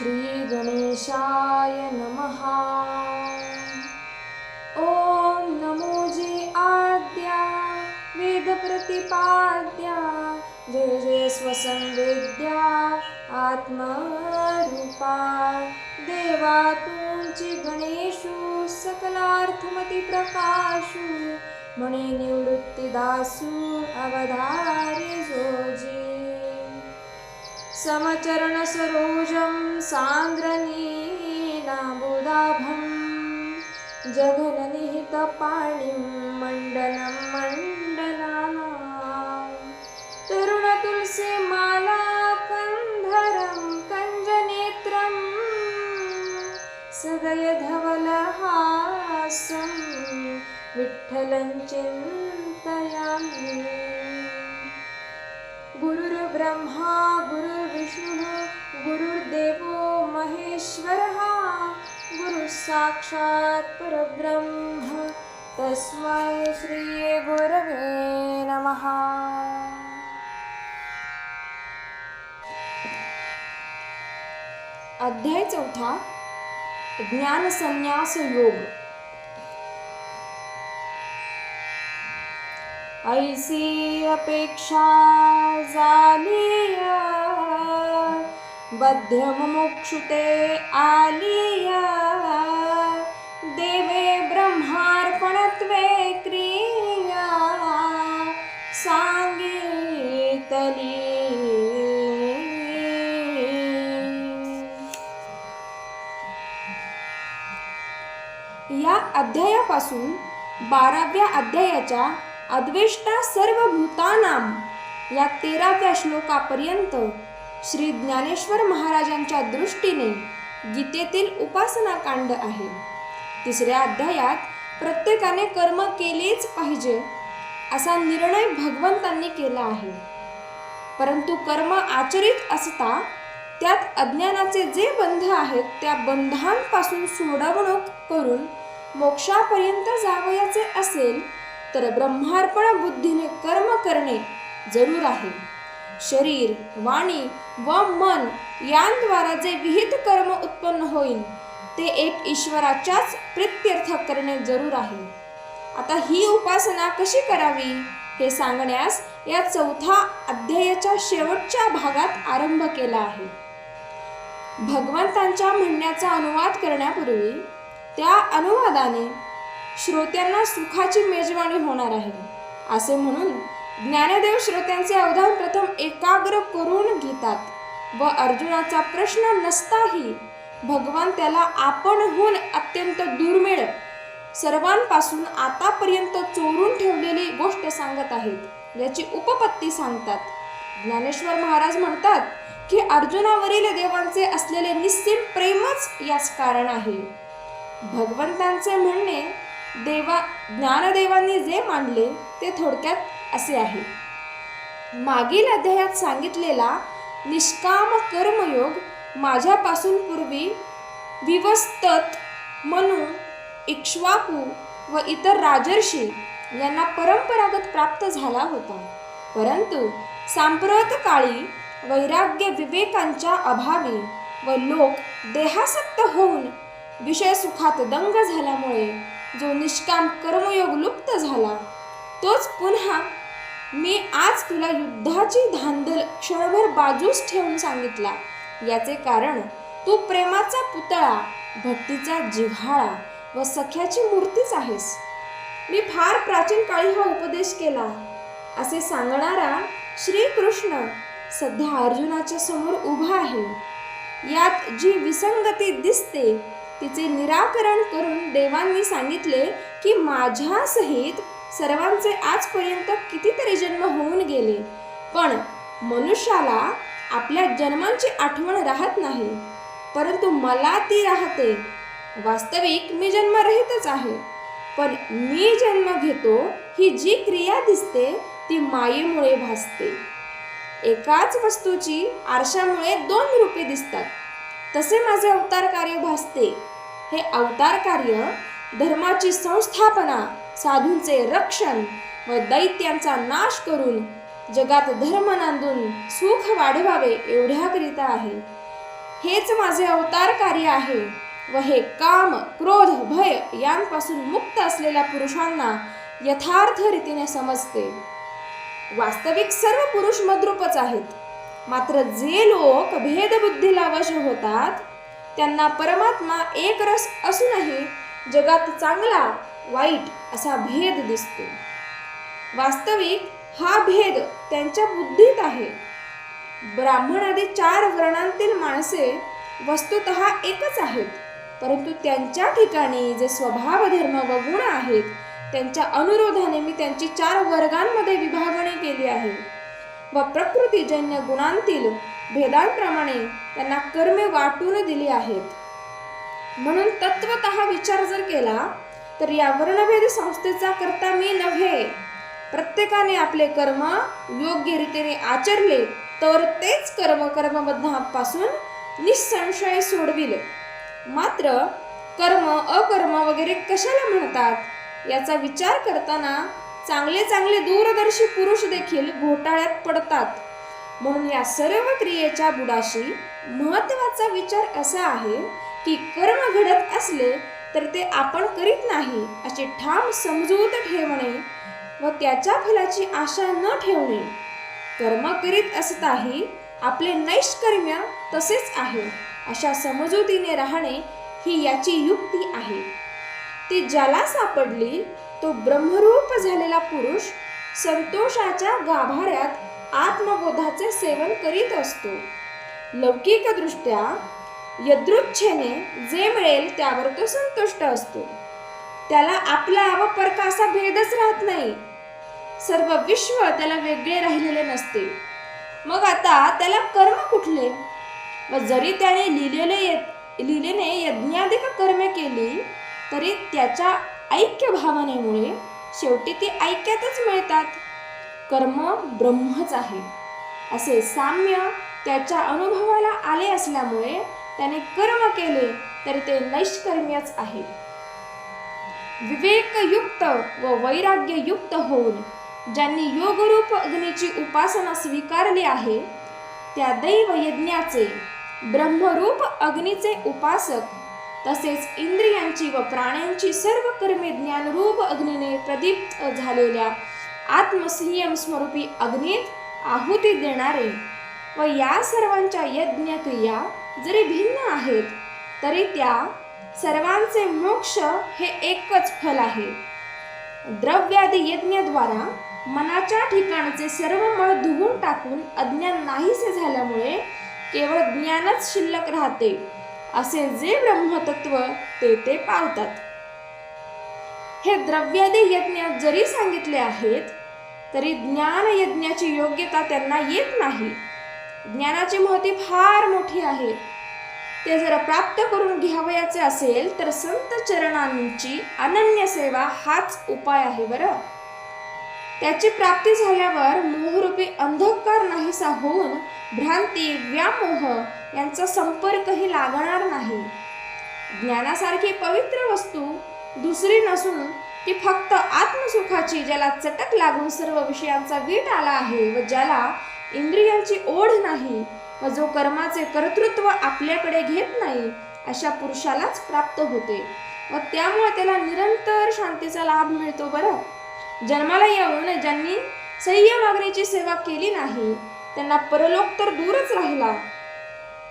श्रीगणेशाय नमः। ॐ नमोजी आद्या वेदप्रतिपाद्या जय जय स्वसंवेद्या आत्मरूपा। देवा तुमची गणेशू सकलार्थमती प्रकाशू मणे निवृत्तिदासू जोजी। समचरणसरोजं सान्द्रनीनामुदाभं जगननिहितपाणिं मण्डलं मण्ड गुरुर्ब्रह्मा गुरुर्विष्णुः गुरुर्देवो महेश्वरः गुरुसाक्षात् परब्रह्म. तस्मै श्रीगुरवे नमः. अध्याय चौथा ज्ञानसन्यास योग ऐसी अपेक्षा झालिया बध्यमुक्षुते आलिया। देवे ब्रह्मार्पणत्वे क्रिया। सांगितली. या अध्यायापासून बाराव्या अध्यायाच्या अद्वेष्टा सर्व भूतानाम या तेराव्या श्लोकापर्यंत श्री ज्ञानेश्वर महाराजांच्या दृष्टीने गीतेतील उपासना कांड आहे. तिसऱ्या अध्यायात प्रत्येकाने कर्म केलेच पाहिजे असा निर्णय भगवंतांनी केला आहे. परंतु कर्म आचरित असता त्यात अज्ञानाचे जे बंध आहेत त्या बंधांपासून सोडवणूक करून मोक्षापर्यंत जावयाचे असेल तर ब्रह्मार्पण बुद्धीने कर्म करणे जरूर आहे. शरीर वाणी व मन यांद्वारा जे विहित कर्म उत्पन्न होईल ते एक ईश्वराच्याच प्रित्यर्थ करणे जरूर आहे. आता ही उपासना कशी करावी हे सांगण्यास या चौथा अध्यायाच्या शेवटच्या भागात आरंभ केला आहे. भगवंतांच्या म्हणण्याचा अनुवाद करण्यापूर्वी त्या अनुवादाने श्रोत्यांना सुखाची मेजवानी होणार आहे. असे म्हणून ज्ञानदेव श्रोत्यांचे अवधान प्रथम एकाग्र करून घेतात व अर्जुनाचा प्रश्न नसताही भगवान त्याला आपणहून अत्यंत दुर्मिळ सर्वांपासून आतापर्यंत चोरून ठेवलेली गोष्ट सांगत आहेत याची उपपत्ती सांगतात. ज्ञानेश्वर महाराज म्हणतात की अर्जुनावरील देवांचे असलेले निश्चित प्रेमच याच कारण आहे. भगवंतांचे म्हणणे देवा ज्ञानदेवांनी जे मांडले ते थोडक्यात असे आहे. मागील अध्यायात सांगितलेला निष्काम कर्मयोग माझ्यापासून पूर्वी विवस्तत मनु इक्ष्वाकू व इतर राजर्षी यांना परंपरागत प्राप्त झाला होता. परंतु सांप्रत काळी वैराग्य विवेकांच्या अभावी व लोक देहासक्त होऊन विषय सुखात दंग झाल्यामुळे जो निष्काम कर्मयोग लुप्त झाला तोच पुन्हा मी आज तुला युद्धाची धांदल क्षणभर बाजूस ठेवून सांगितला. याचे कारण तू प्रेमाचा पुतळा भक्तीचा जिव्हाळा व सख्याची मूर्तीच आहेस. मी फार प्राचीन काळी हा उपदेश केला. असे सांगणारा श्रीकृष्ण सध्या अर्जुनाच्या समोर उभा आहे. यात जी विसंगती दिसते तिचे निराकरण करून देवांनी सांगितले की माझ्या सहित सर्वांचे आजपर्यंत कितीतरी जन्म होऊन गेले पण मनुष्याला आपल्या जन्मांची आठवण राहत नाही परंतु मला ती राहते. वास्तविक मी जन्मरहितच आहे पण मी जन्म घेतो ही जी क्रिया दिसते ती मायेमुळे भासते. एकाच वस्तूची आरशामुळे दोन रूपे दिसतात तसे माझे अवतार कार्य भासते. हे अवतार कार्य धर्माची संस्थापना साधूंचे रक्षण व दैत्यांचा नाश करून जगात धर्म नांदून सुख वाढवावे एवढ्याकरिता आहे. हेच माझे अवतार कार्य आहे व हे काम क्रोध भय यांपासून मुक्त असलेल्या पुरुषांना यथार्थ रीतीने समजते. वास्तविक सर्व पुरुष मद्रूपच आहेत. मात्र जे लोक भेदबुद्धीला वश होतात त्यांना परमात्मा एक रस असूनही जगात चांगला वाईट असा भेद दिसतो. वास्तविक हा भेद त्यांच्या बुद्धीत आहे. ब्राह्मण आदी चार वर्णांतील माणसे वस्तुत एकच आहेत परंतु त्यांच्या ठिकाणी जे स्वभाव धर्म व गुण आहेत त्यांच्या अनुरोधाने मी त्यांची चार वर्गांमध्ये विभागणी केली आहे. व प्रकृतीजन्य गुणांतील भेदांप्रमाणे त्यांना कर्मे वाटून दिली आहेत. म्हणून तत्वत विचार जर केला तर या वर्णभेद संस्थेचा करता मी नव्हे. प्रत्येकाने आपले कर्म योग्य रीतीने आचरले तर तेच कर्म कर्मबंधापासून निसंशय सोडविले. मात्र कर्म अकर्म वगैरे कशाला म्हणतात? याचा विचार करताना चांगले चांगले दूरदर्शी पुरुष देखील घोटाळ्यात पडतात. म्हणून या सर्व क्रियेच्या बुडाशी महत्त्वाचा विचार असा आहे की कर्म घडत असले तर ते आपण करीत नाही अशी ठाम समजूत ठेवणे व त्याच्या फलाची आशा न ठेवणे. कर्म करीत असताही आपले नैष्कर्म्य तसेच आहे अशा समजुतीने राहणे ही याची युक्ती आहे. ती ज्याला सापडली तो ब्रह्मरूप झालेला पुरुष संतोषाच्या गाभाऱ्यात आत्मबोधाचे सेवन करीत असतो. लौकिकदृष्ट्या यदृच्छेने जे मिळेल त्यावर तो संतुष्ट असतो. त्याला आपला व परका असा भेदच राहत नाही. सर्व विश्व त्याला वेगळे राहिलेले नसते. मग आता त्याला कर्म कुठले? व जरी त्याने लिहिलेले लिहिलेने यज्ञाधिक कर्मे केली तरी त्याच्या ऐक्य भावनेमुळे शेवटी ती ऐक्यातच मिळतात. कर्म ब्रह्मच आहे. असे साम्य त्याच्या अनुभवाला आले असल्यामुळे त्याने कर्म केले तरी ते नैष्कर्म्यच आहे. विवेकयुक्त व वैराग्ययुक्त होऊन ज्यांनी योगरूप अग्नीची उपासना स्वीकारली आहे त्या दैव यज्ञाचे ब्रह्मरूप अग्नीचे उपासक तसेच इंद्रियांची व प्राण्यांची सर्व कर्मे ज्ञानरूप अग्नीने प्रदीप्त झालेल्या आत्मसंयम स्वरूपी अग्नीत आहुती देणारे व या सर्वांच्या यज्ञ क्रिया जरी भिन्न आहेत तरी त्या सर्वांचे मोक्ष हे एकच फल आहे. द्रव्यादी यज्ञद्वारा मनाच्या ठिकाणचे सर्व मळ धुवून टाकून अज्ञान नाहीसे झाल्यामुळे केवळ ज्ञानच शिल्लक राहते असे जे ब्रह्मतत्व ते ते पावतात हे द्रव्यादी यज्ञ जरी सांगितले आहेत तरी ज्ञान यज्ञाची योग्यता त्यांना येत नाही. ज्ञानाची महती फार मोठी आहे. ते जर प्राप्त करून घ्यावयाचे असेल तर संत चरणांची अनन्य सेवा हाच उपाय आहे बरं. त्याची प्राप्ती झाल्यावर मोहरूपी अंधकार नाहीसा होऊन भ्रांती व्यामोह यांचा संपर्कही लागणार नाही. ज्ञानासारखी पवित्र वस्तू दुसरी नसून की फक्त आत्मसुखाची ज्याला चटक लागून सर्व विषयांचा वीट आला आहे व ज्याला इंद्रियांची ओढ नाही व जो कर्माचे कर्तृत्व आपल्याकडे घेत नाही अशा पुरुषालाच प्राप्त होते. व त्यामुळे त्याला निरंतर शांतीचा लाभ मिळतो बरं. जन्माला येऊन ज्यांनी संयम अग्नीची सेवा केली नाही त्यांना परलोक तर दूरच राहिला.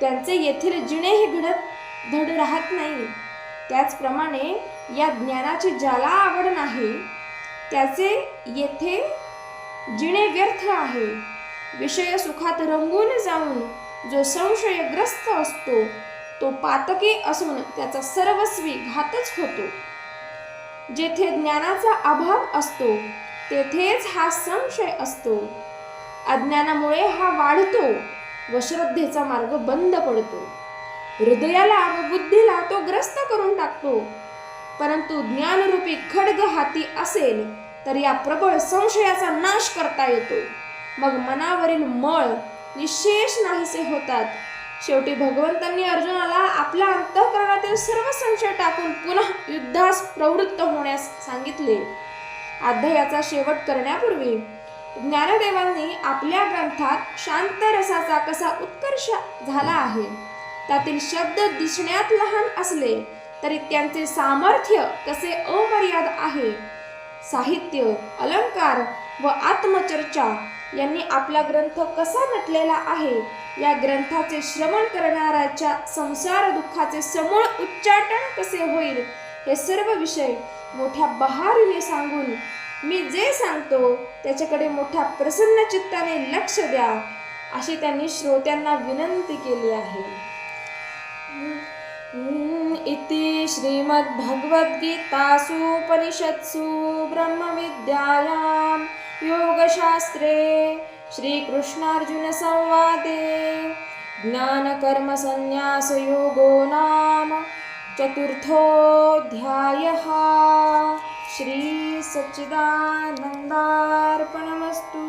त्यांचे येथील जिणेही घडत धड राहत नाही. त्याचप्रमाणे या ज्ञानाची ज्याला आवड नाही त्याचे येथे जिणे व्यर्थ आहे. विषय सुखात रंगून जाऊन जो संशयग्रस्त असतो तो पातकी असून त्याचा सर्वस्वी घातच होतो. जेथे ज्ञानाचा अभाव असतो तेथेच हा संशय असतो. अज्ञानामुळे हा वाढतो व श्रद्धेचा मार्ग बंद पडतो. हृदयाला व बुद्धीला तो ग्रस्त करून टाकतो. परंतु ज्ञानरूपी खड्ग हाती असेल तर या प्रबळ संशयाचा नाश करता येतो. मग मनावरील मळ निशेष नाहीसे होतात. शेवटी भगवंतांनी अर्जुनाला आपल्या अंतःकरणातील सर्व संशय टाकून पुन्हा युद्धास प्रवृत्त होण्यास सांगितले. अध्यायाचा शेवट करण्यापूर्वी ज्ञानदेवांनी आपल्या ग्रंथात शांत रसाचा कसा उत्कर्ष झाला आहे त्यातील शब्द दिसण्यात लहान असले तरी त्यांचे सामर्थ्य कसे अमर्याद आहे? साहित्य अलंकार व आत्मचर्चा यांनी आपला ग्रंथ कसा नटलेला आहे? या ग्रंथाचे श्रवण करणाऱ्याच्या संसार दुःखाचे समूळ उच्चाटन कसे होईल? हे सर्व विषय मोठ्या बहारीने सांगून मी जे सांगतो त्याच्याकडे मोठ्या प्रसन्न चित्ताने लक्ष द्या अशी त्यांनी श्रोत्यांना विनंती केली आहे. इति श्रीमद्भगवद्गीतासूपनिषत्सु ब्रह्मविद्यायां योगशास्त्रे श्रीकृष्णार्जुनसंवादे ज्ञानकर्मसन्न्यासयोगो नाम चतुर्थोऽध्यायः। श्रीसच्चिदानन्दार्पणमस्तु